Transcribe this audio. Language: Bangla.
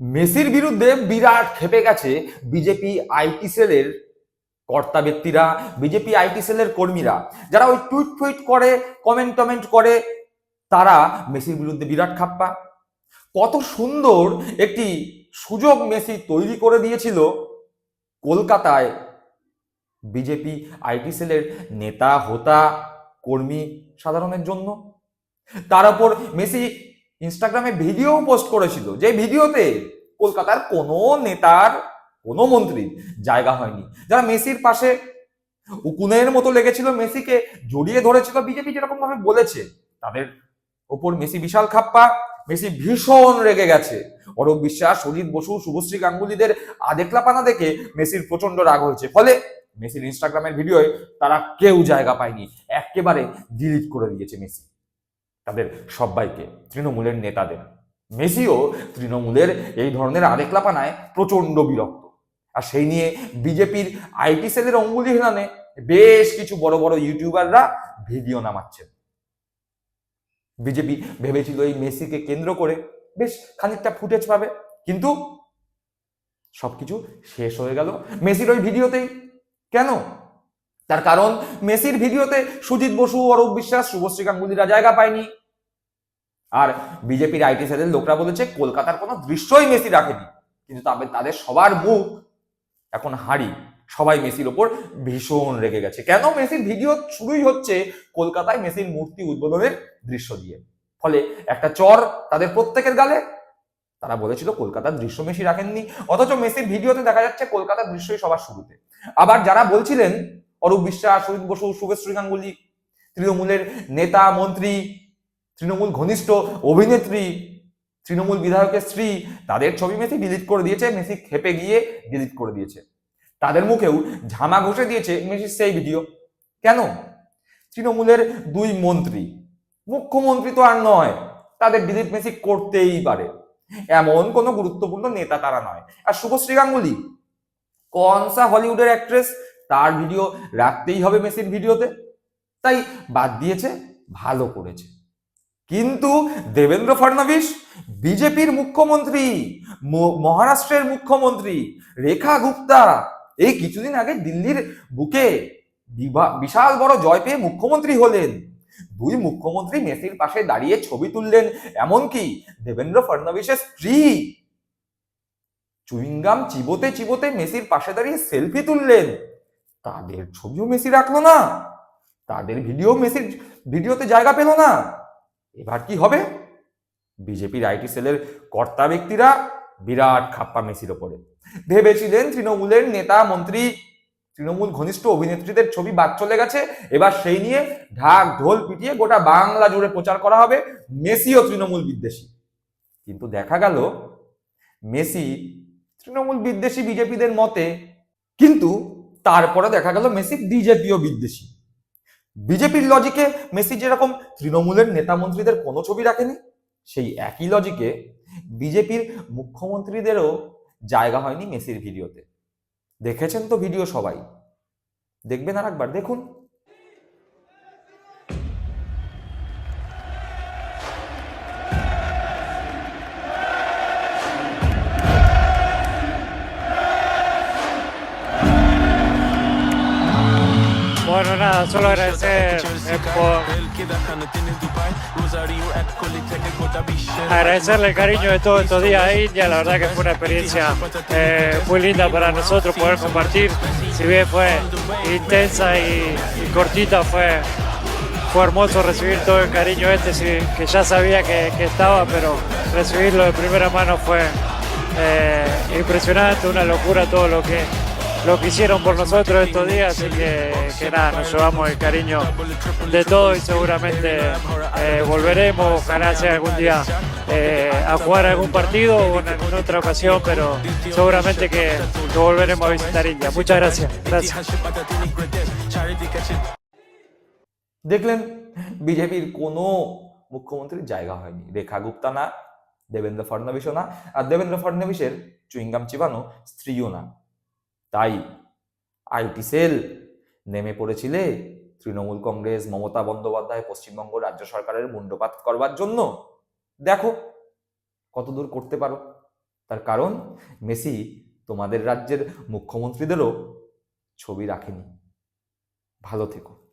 মেসির বিরুদ্ধে বিরাট খেপে গেছে বিজেপি আইটি সেলের কর্তা ব্যক্তিরা, বিজেপি আইটি সেলের কর্মীরা। যারা ওই টুইট টুইট করে, কমেন্ট টমেন্ট করে, তারা মেসির বিরুদ্ধে বিরাট খাপ্পা। কত সুন্দর একটি সুযোগ মেসি তৈরি করে দিয়েছিল কলকাতায় বিজেপি আইটি সেলের নেতা, হোতা, কর্মী সাধারণের জন্য। তার উপর মেসি ইনস্টাগ্রামে ভিডিও পোস্ট করেছিল, যে ভিডিওতে কলকাতার কোনো নেতার, কোনো মন্ত্রীর জায়গা হয়নি। যারা মেসির পাশে উকুনের মতো লেগেছিল, মেসিকে জড়িয়ে ধরেছিল, বিজেপি যেরকম ভাবে বলেছে, তাদের ওপর মেসি বিশাল খাপ্পা, মেসি ভীষণ রেগে গেছে। অরূপ বিশ্বাস, অজিত বসু, শুভশ্রী গাঙ্গুলিদের আদেকলাপানা দেখে মেসির প্রচণ্ড রাগ হয়েছে। ফলে মেসির ইনস্টাগ্রামের ভিডিওয়ে তারা কেউ জায়গা পায়নি একেবারে ডিলিট করে দিয়েছে মেসি। সবাইকে, তৃণমূলের নেতাদের। মেসিও তৃণমূলের এই ধরনের আরেকলাপানায় প্রচণ্ড বিরক্ত। আর সেই নিয়ে বিজেপির আইটি সেলের অঙ্গুলি হেলানে বেশ কিছু বড় বড় ইউটিউবাররা ভিডিও নামাচ্ছেন। বিজেপি ভেবেছিল এই মেসিকে কেন্দ্র করে বেশ খানিকটা ফুটেজ পাবে, কিন্তু সবকিছু শেষ হয়ে গেল মেসির ওই ভিডিওতেই। কেন? তার কারণ মেসির ভিডিওতে সুজিত বসু, অরূপ বিশ্বাস, শুভশ্রী গাঙ্গুলিরা জায়গা পায়নি। আর বিজেপির আইটি সেলের লোকরা বলেছে, কলকাতার কোনো দৃশ্যই মেসি রাখেনি। কিন্তু তাদের সবার মুখ এখন হাড়ি। সবাই মেসির ওপর ভীষণ রেগে গেছে। কেন মেসির ভিডিও শুরুই হচ্ছে কলকাতায় মেসির মূর্তি উদ্বোধনের দৃশ্য দিয়ে। ফলে একটা চর তাদের প্রত্যেকের গালে। তারা বলেছিল, কলকাতার দৃশ্য মেসি রাখেননি। অথচ মেসির ভিডিওতে দেখা যাচ্ছে, কলকাতার দৃশ্যই সবার শুরুতে। আবার যারা বলছিলেন, অরূপ বিশ্বাস সুজিত বসু শুভশ্রী গাঙ্গুলি তৃণমূলের নেতা, মন্ত্রী তৃণমূল ঘনিষ্ঠ অভিনেত্রী, তৃণমূল বিধায়কের স্ত্রী, তাদের ছবি মেসি ডিলিট করে দিয়েছে, মেসি খেপে গিয়ে ডিলিট করে দিয়েছে। তাদের মুখেও ঝামা ঘষে দিয়েছে মেসির সেই ভিডিও কেন? তৃণমূলের দুই মন্ত্রী, মুখ্যমন্ত্রী তো আর নয়, তাদের ডিলিট মেসি করতেই পারে। এমন কোনো গুরুত্বপূর্ণ নেতা তারা নয়। আর শুভশ্রী গাঙ্গুলি, কনসা হলিউডের অ্যাক্ট্রেস তার ভিডিও রাখতেই হবে মেসির ভিডিওতে তাই বাদ দিয়েছে, ভালো করেছে। কিন্তু দেবেন্দ্র ফডনবিস বিজেপির মুখ্যমন্ত্রী মহারাষ্ট্রের মুখ্যমন্ত্রী, রেখা গুপ্তা, এই কিছুদিন আগে দিল্লির বুকে বিশাল বড় জয় পেয়ে মুখ্যমন্ত্রী হলেন। দুই মুখ্যমন্ত্রী মেসির পাশে দাঁড়িয়ে ছবি তুললেন, এমনকি দেবেন্দ্র ফডনবিসের স্ত্রী। চুইংগাম চিবোতে চিবোতে মেসির পাশে দাঁড়িয়ে সেলফি তুললেন। তাদের ছবিও মেসি রাখল না। তাদের ভিডিও মেসির ভিডিওতে জায়গা পেল না। এবার কি হবে? বিজেপির আইটি সেলের কর্তা ব্যক্তিরা বিরাট খাপ্পা মেসির ওপরে। ভেবেছিলেন তৃণমূলের নেতা, মন্ত্রী, তৃণমূল ঘনিষ্ঠ অভিনেত্রীদের ছবি বাদ চলে গেছে। এবার সেই নিয়ে ঢাক ঢোল পিটিয়ে গোটা বাংলা জুড়ে প্রচার করা হবে মেসি ও তৃণমূল বিদ্বেষী। কিন্তু দেখা গেল, মেসি তৃণমূল বিদ্বেষী বিজেপিদের মতে, কিন্তু তারপরে দেখা গেল মেসি বিজেপিও বিদ্বেষী। বিজেপির লজিকে মেসি যেরকম তৃণমূলের নেতা মন্ত্রীদের কোনো ছবি রাখেনি, সেই একই লজিকে বিজেপির মুখ্যমন্ত্রীদেরও জায়গা হয়নি মেসির ভিডিওতে। দেখেছেন তো ভিডিও সবাই। দেখবেন আর একবার দেখুন nada, solo agradecer eh, por agradecerle el cariño de todos estos días a India. La verdad que fue una experiencia eh, muy linda para nosotros poder compartir. Si bien fue intensa y, cortita, fue, fue hermoso recibir todo el cariño este, sí, que ya sabía que, que estaba, pero recibirlo de primera mano fue eh, impresionante, una locura todo lo que lo que hicieron por nosotros estos días, así que, que nada, nos llevamos el cariño de todo y seguramente eh, volveremos, ojalá sea algún día eh, a jugar algún partido o en alguna otra ocasión, pero seguramente que, que volveremos a visitar India. Muchas gracias. Gracias. দেখলেন বিজেপির কোনো মুখ্যমন্ত্রীর জায়গা হয়নি রেখা গুপ্তা না দেবেন্দ্র ফডনবিসও না আর দেবেন্দ্র ফডনবিসের চুইংগাম চিবানো স্ত্রীও না তাই আইটি সেল নেমে পড়েছিলে তৃণমূল কংগ্রেস, মমতা বন্দ্যোপাধ্যায়, পশ্চিমবঙ্গ রাজ্য সরকারের মুন্ডপাত করবার জন্য? দেখো, কতদূর করতে পারো। তার কারণ, মেসি তোমাদের রাজ্যের মুখ্যমন্ত্রীদেরও ছবি রাখেনি। ভালো থেকো।